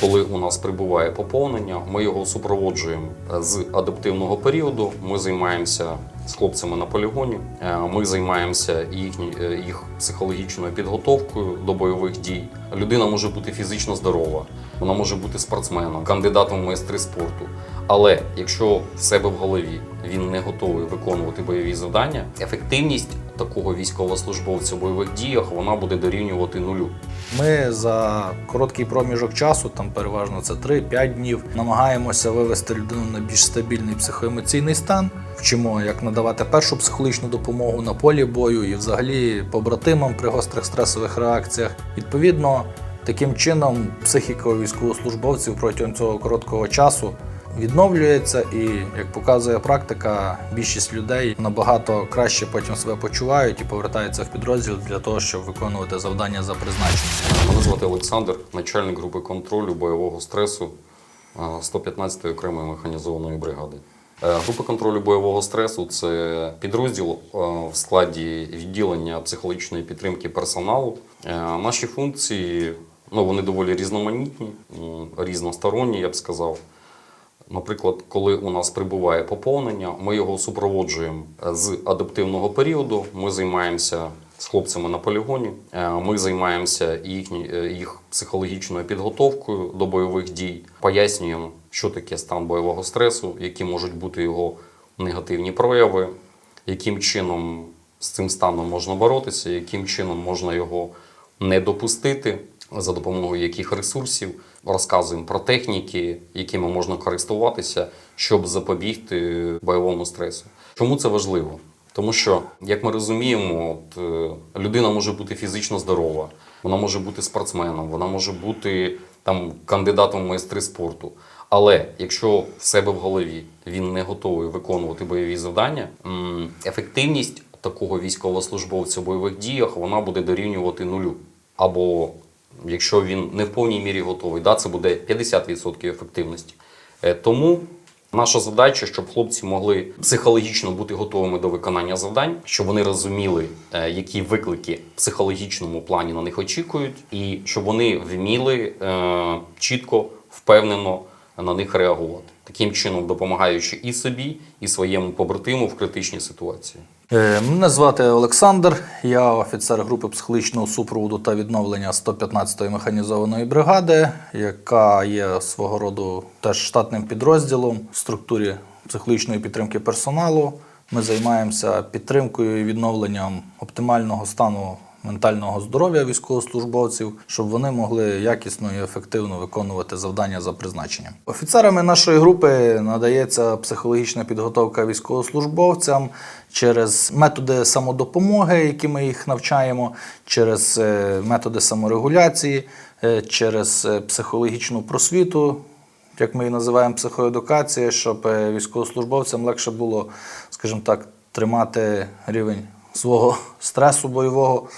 Коли у нас прибуває поповнення, ми його супроводжуємо з адаптивного періоду. Ми займаємося з хлопцями на полігоні. Е, Ми займаємося їхні, е, їх психологічною підготовкою до бойових дій. Людина може бути фізично здорова, вона може бути спортсменом, кандидатом в майстри спорту. Але якщо в себе в голові він не готовий виконувати бойові завдання, ефективність такого військовослужбовця в бойових діях вона буде дорівнювати нулю. Ми за короткий проміжок часу, там переважно це 3-5 днів, намагаємося вивести людину на більш стабільний психоемоційний стан. Вчимо, як надавати першу психологічну допомогу на полі бою і взагалі побратимам при гострих стресових реакціях. Відповідно, таким чином психіка військовослужбовців протягом цього короткого часу відновлюється, і як показує практика, більшість людей набагато краще потім себе почувають і повертаються в підрозділ для того, щоб виконувати завдання за призначенням. Мене звати Олександр, начальник групи контролю бойового стресу е, 115-ї окремої механізованої бригади. Е, Група контролю бойового стресу це підрозділ в складі відділення психологічної підтримки персоналу. Е, Наші функції ну, вони доволі різноманітні, різносторонні, я б сказав. Наприклад, коли у нас прибуває поповнення, ми його супроводжуємо з адаптивного періоду. Ми займаємося з хлопцями на полігоні. Е, Ми займаємося їхні, е, їх психологічною підготовкою до бойових дій, пояснюємо, що таке стан бойового стресу, які можуть бути його негативні прояви, яким чином з цим станом можна боротися, яким чином можна його не допустити, за допомогою яких ресурсів розказуємо про техніки, якими можна користуватися, щоб запобігти бойовому стресу. Чому це важливо? Тому що, як ми розуміємо, от, е, людина може бути фізично здорова, вона може бути спортсменом, вона може бути там кандидатом в майстри спорту. Але якщо в себе в голові він не готовий виконувати бойові завдання, ефективність такого військовослужбовця в бойових діях вона буде дорівнювати нулю. Або якщо він не в повній мірі готовий, да, це буде 50% ефективності. Е, Тому наша задача, щоб хлопці могли психологічно бути готовими до виконання завдань, щоб вони розуміли, е, які виклики в психологічному плані на них очікують, і щоб вони вміли е, чітко, впевнено на них реагувати. Таким чином допомагаючи і собі, і своєму побратиму в критичній ситуації. Е, Мене звати Олександр, я офіцер групи психологічного супроводу та відновлення 115-ї механізованої бригади, яка є свого роду теж штатним підрозділом в структурі психологічної підтримки персоналу. Ми займаємося підтримкою і відновленням оптимального стану ментального здоров'я військовослужбовців, щоб вони могли якісно і ефективно виконувати завдання за призначенням. Офіцерами нашої групи надається психологічна підготовка військовослужбовцям через методи самодопомоги, які ми їх навчаємо, через е, методи саморегуляції, е, через е, психологічну просвіту, як ми її називаємо психоедукація, щоб військовослужбовцям легше було, скажімо так, тримати рівень свого стресу бойового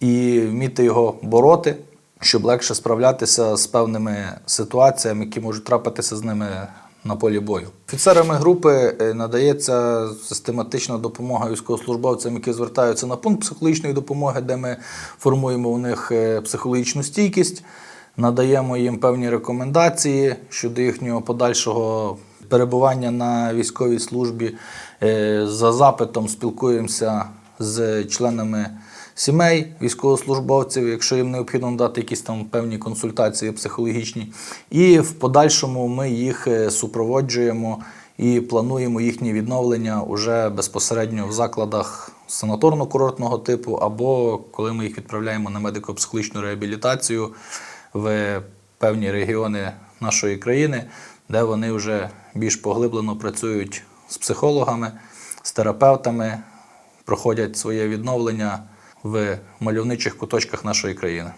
і вміти його бороти, щоб легше справлятися з певними ситуаціями, які можуть трапитися з ними на полі бою. Офіцерами групи е, надається систематична допомога військовослужбовцям, які звертаються на пункт психологічної допомоги, де ми формуємо у них е, психологічну стійкість, надаємо їм певні рекомендації щодо їхнього подальшого перебування на військовій службі. Е, За запитом спілкуємося з членами сімей військовослужбовців, якщо їм необхідно надати якісь там певні консультації психологічні. І в подальшому ми їх е, супроводжуємо і плануємо їхнє відновлення уже безпосередньо в закладах санаторно-курортного типу, або коли ми їх відправляємо на медико-психологічну реабілітацію в певні регіони нашої країни, де вони вже більш поглиблено працюють з психологами, з терапевтами, проходять своє відновлення в мальовничих куточках нашої країни.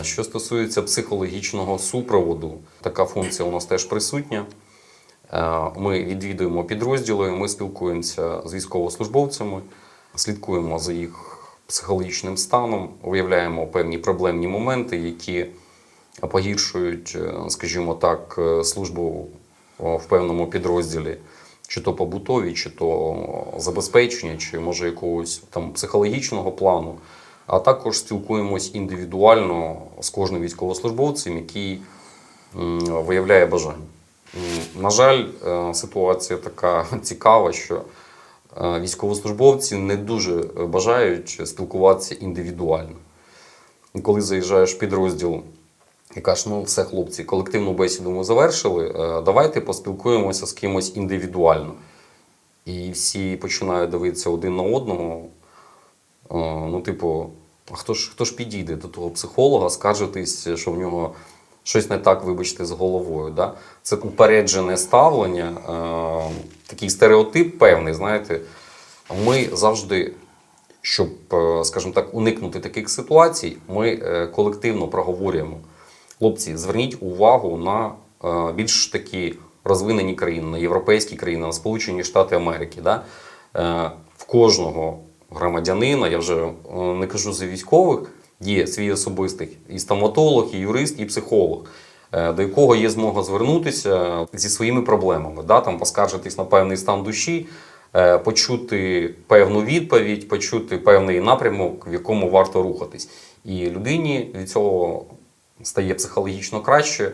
Е, Що стосується психологічного супроводу, така функція у нас теж присутня. Е, Ми відвідуємо підрозділи, ми спілкуємося з військовослужбовцями, слідкуємо за їх психологічним станом, виявляємо певні проблемні моменти, які погіршують, е, скажімо так, е, службу в певному підрозділі, чи то побутові, чи то забезпечення, чи може якогось там психологічного плану. А також спілкуємось індивідуально з кожним військовослужбовцем, який виявляє бажання. На жаль, е, ситуація така цікава, що військовослужбовці не дуже бажають спілкуватися індивідуально. Коли заїжджаєш в підрозділ і кажеш, ну все, хлопці, колективну бесіду ми завершили, е, давайте поспілкуємося з кимось індивідуально. І всі починають дивитися один на одного. Е, Ну, типу, а хто ж, хто ж підійде до того психолога, скаржитись, що в нього щось не так, вибачте, з головою. Да? Це упереджене ставлення, е, такий стереотип певний, знаєте. Ми завжди, щоб, скажімо так, уникнути таких ситуацій, ми колективно проговорюємо. Хлопці, зверніть увагу на е, більш такі розвинені країни, на європейські країни, на Сполучені Штати Америки. Да? Е, В кожного громадянина, я вже е, не кажу за військових, є свій особистий і стоматолог, і юрист, і психолог, до якого є змога звернутися зі своїми проблемами, да? там, поскаржитись на певний стан душі, почути певну відповідь, почути певний напрямок, в якому варто рухатись. І людині від цього стає психологічно краще.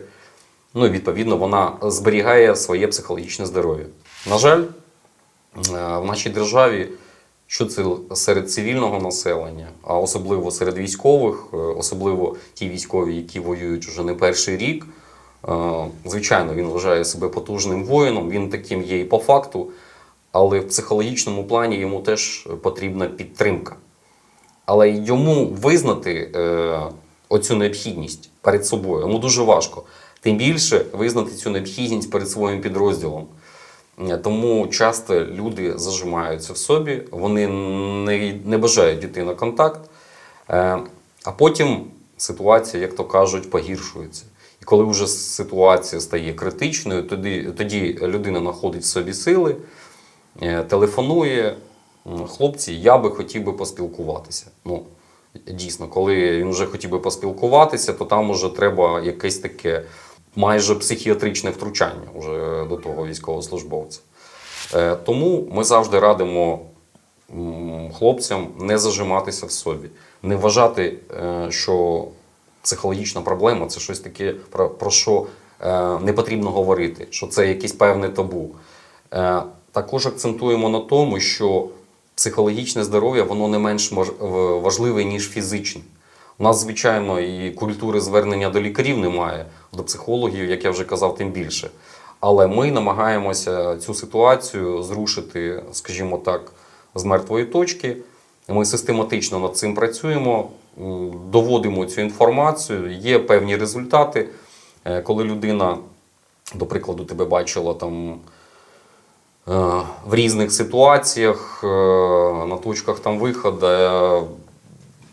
Ну і відповідно вона зберігає своє психологічне здоров'я. На жаль, е, в нашій державі, що це серед цивільного населення, а особливо серед військових, е, особливо ті військові, які воюють вже не перший рік. е, Звичайно, він вважає себе потужним воїном, він таким є і по факту, але в психологічному плані йому теж потрібна підтримка. Але йому визнати оцю необхідність перед собою йому дуже важко. Тим більше визнати цю необхідність перед своїм підрозділом. Е, Тому часто люди зажимаються в собі, вони не, не бажають йти на контакт, е, а потім ситуація, як то кажуть, погіршується. І коли вже ситуація стає критичною, тоді, тоді людина знаходить в собі сили, е, телефонує. Хлопці, я би хотів би поспілкуватися. Ну, дійсно, коли він вже хотів би поспілкуватися, то там вже треба якесь таке майже психіатричне втручання вже до того військовослужбовця. Е, Тому ми завжди радимо хлопцям не зажиматися в собі, не вважати, е, що психологічна проблема це щось таке, про, що е, не потрібно говорити, що це якесь певне табу. Також акцентуємо на тому, що психологічне здоров'я воно не менш важливе, ніж фізичне. У нас, звичайно, і культури звернення до лікарів немає, до психологів, як я вже казав, тим більше. Але ми намагаємося цю ситуацію зрушити, скажімо так, з мертвої точки. Ми систематично над цим працюємо, доводимо цю інформацію, є певні результати. Е, Коли людина, до прикладу, тебе бачила там в різних ситуаціях, е, на точках там виходу, е,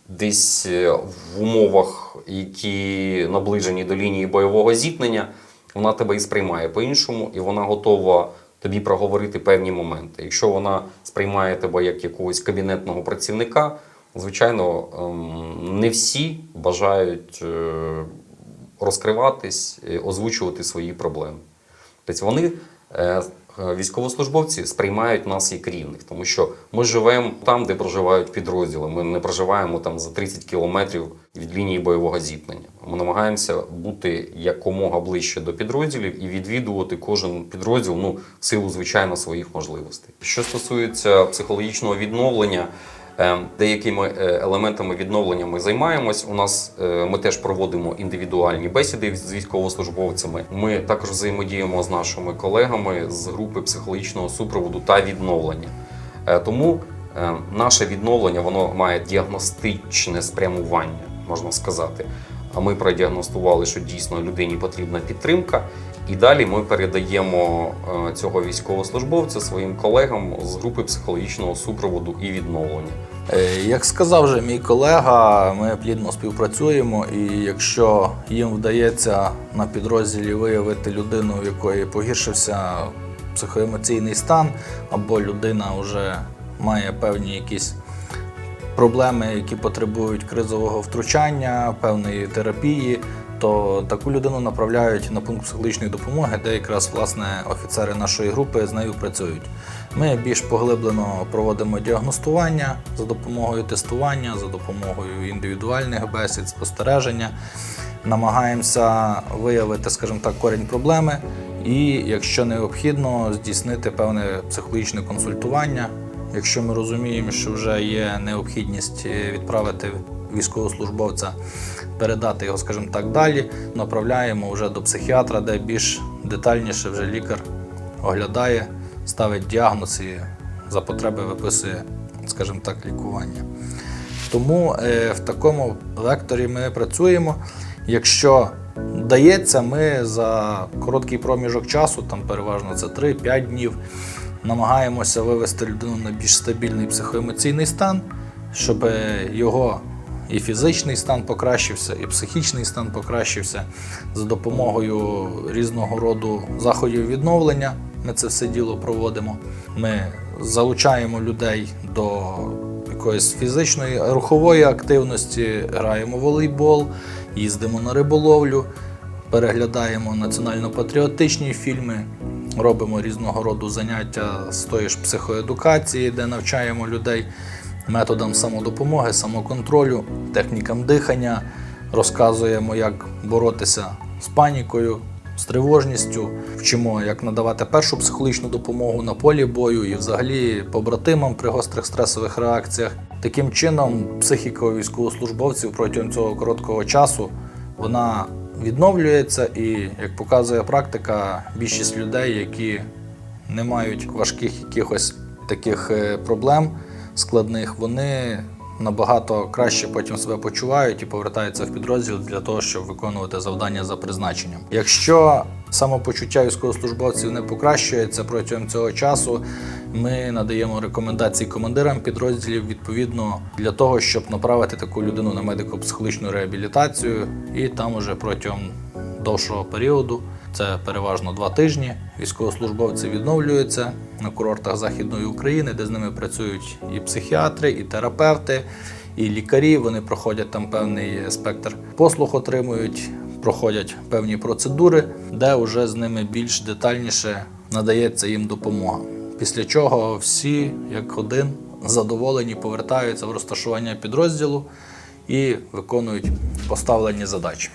десь е, в умовах, які наближені до лінії бойового зіткнення, вона тебе і сприймає по-іншому, і вона готова тобі проговорити певні моменти. Якщо вона сприймає тебе як якогось кабінетного працівника, звичайно, ем, не всі бажають е, розкриватись, е, озвучувати свої проблеми. Тобто вони, е, е, військовослужбовці, сприймають нас як рівних, тому що ми живемо там, де проживають підрозділи. Ми не проживаємо там за 30 кілометрів від лінії бойового зіткнення. Ми намагаємося бути якомога ближче до підрозділів і відвідувати кожен підрозділ ну, силу, звичайно, своїх можливостей. Що стосується психологічного відновлення. Е, Деякими е, елементами відновлення ми займаємось. У нас е, ми теж проводимо індивідуальні бесіди з військовослужбовцями. Ми також взаємодіємо з нашими колегами з групи психологічного супроводу та відновлення. Е, Тому е, наше відновлення воно має діагностичне спрямування, можна сказати. А ми продіагностували, що дійсно людині потрібна підтримка. І далі ми передаємо е, цього військовослужбовця своїм колегам з групи психологічного супроводу і відновлення. Е, Як сказав вже мій колега, ми плідно співпрацюємо, і якщо їм вдається на підрозділі виявити людину, в якої погіршився психоемоційний стан, або людина вже має певні якісь проблеми, які потребують кризового втручання, певної терапії, то таку людину направляють на пункт психологічної допомоги, де якраз власне офіцери нашої групи з нею працюють. Ми більш поглиблено проводимо діагностування за допомогою тестування, за допомогою індивідуальних бесід, спостереження. намагаємося виявити, скажімо так, корінь проблеми і, якщо необхідно, здійснити певне психологічне консультування. Якщо ми розуміємо, що вже є необхідність е, відправити військовослужбовця, передати його, скажімо так, далі, направляємо вже до психіатра, де більш детальніше вже лікар оглядає, ставить діагноз і за потреби виписує, скажімо так, лікування. Тому е, в такому векторі ми працюємо. Якщо вдається, ми за короткий проміжок часу, там переважно це 3-5 днів, намагаємося вивести людину на більш стабільний психоемоційний стан, щоб його і фізичний стан покращився, і психічний стан покращився за допомогою різного роду заходів відновлення. Ми це все діло проводимо. Ми залучаємо людей до якоїсь фізичної рухової активності, граємо в волейбол, їздимо на риболовлю, переглядаємо національно-патріотичні фільми, робимо різного роду заняття з тої ж психоедукації, де навчаємо людей методам самодопомоги, самоконтролю, технікам дихання, розказуємо, як боротися з панікою, з тривожністю, вчимо, як надавати першу психологічну допомогу на полі бою і взагалі побратимам при гострих стресових реакціях. Таким чином, психіка військовослужбовців протягом цього короткого часу вона відновлюється, і як показує практика, більшість людей, які не мають важких якихось таких е, проблем складних, вони набагато краще потім себе почувають і повертаються в підрозділ для того, щоб виконувати завдання за призначенням. Якщо самопочуття військовослужбовців не покращується протягом цього часу, ми надаємо рекомендації командирам підрозділів відповідно для того, щоб направити таку людину на медико-психологічну реабілітацію, і там уже протягом довшого періоду. Це переважно два тижні. Військовослужбовці відновлюються на курортах Західної України, де з ними працюють і психіатри, і терапевти, і лікарі. Вони проходять там певний спектр послуг, отримують, проходять певні процедури, де вже з ними більш детальніше надається їм допомога. Після чого всі, як один, задоволені, повертаються в розташування підрозділу і виконують поставлені задачі.